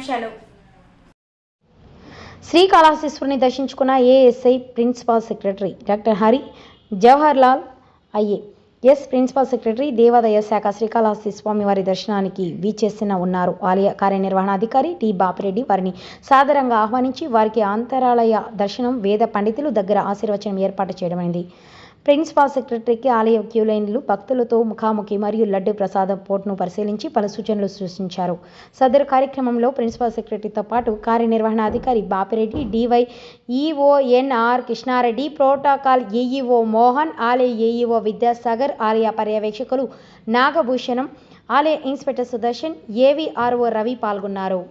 ముఖ్యాంశాలు శ్రీకాళహస్తీశ్వరిని దర్శించుకున్న ASI principal secretary doctor Hari Jawahar Lal I A. S principal secretary దేవాదాయ శాఖ శ్రీకాళహస్తి స్వామి వారి దర్శనానికి వీచేసిన ఉన్నారు. ఆలయ కార్యనిర్వహణాధికారి టి బాపిరెడ్డి వారిని సాదరంగా ఆహ్వానించి వారికి అంతరాలయ దర్శనం వేద పండితులు దగ్గర ఆశీర్వచనం ఏర్పాటు చేయడమైంది. ప్రిన్సిపాల్ సెక్రటరీకి ఆలయ క్యూలైన్లు భక్తులతో ముఖాముఖి మరియు లడ్డు ప్రసాదం పోర్టును పరిశీలించి పలు సూచనలు సూచించారు సదరు కార్యక్రమంలో ప్రిన్సిపాల్ సెక్రటరీతో పాటు కార్యనిర్వహణాధికారి Bapireddy D Y E O N R Krishnareddy protocol AEO Mohan ఆలయ ఏఈఓ విద్యాసాగర్ ఆలయ పర్యవేక్షకులు నాగభూషణం ఆలయ ఇన్స్పెక్టర్ సుదర్శన్ ఏవీఆర్ఓ రవి పాల్గొన్నారు.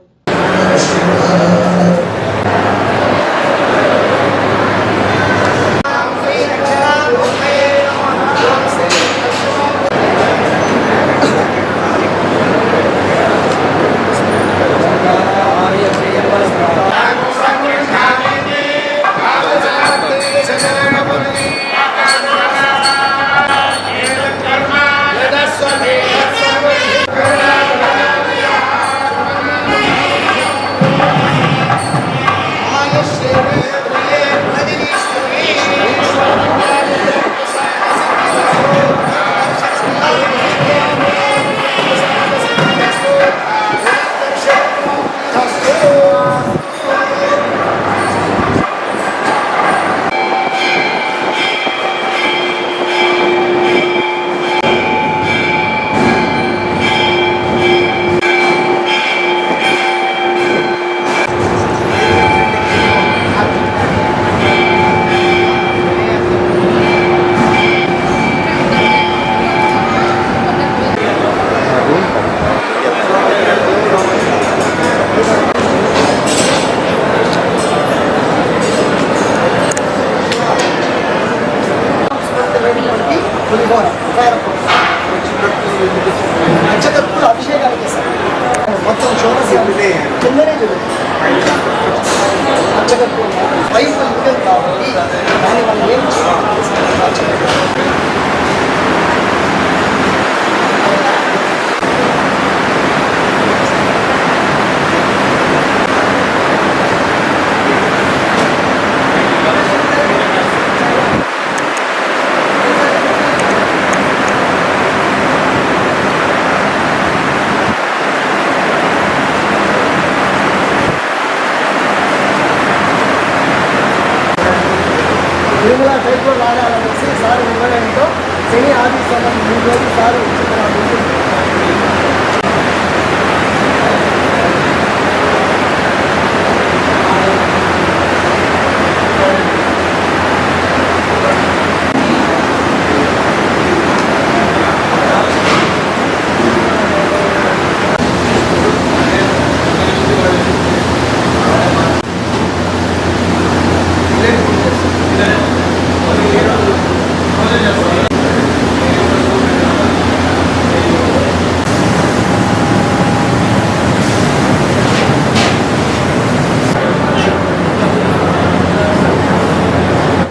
వైపు ఇంకలు కాబట్టి దాని వల్ల ఏం తిరుమల టైప్లో రావాలనేసి సార్ నిర్ణయంతో శని ఆది సంబంధం మూడు రోజులు సార్ ఇక్కడ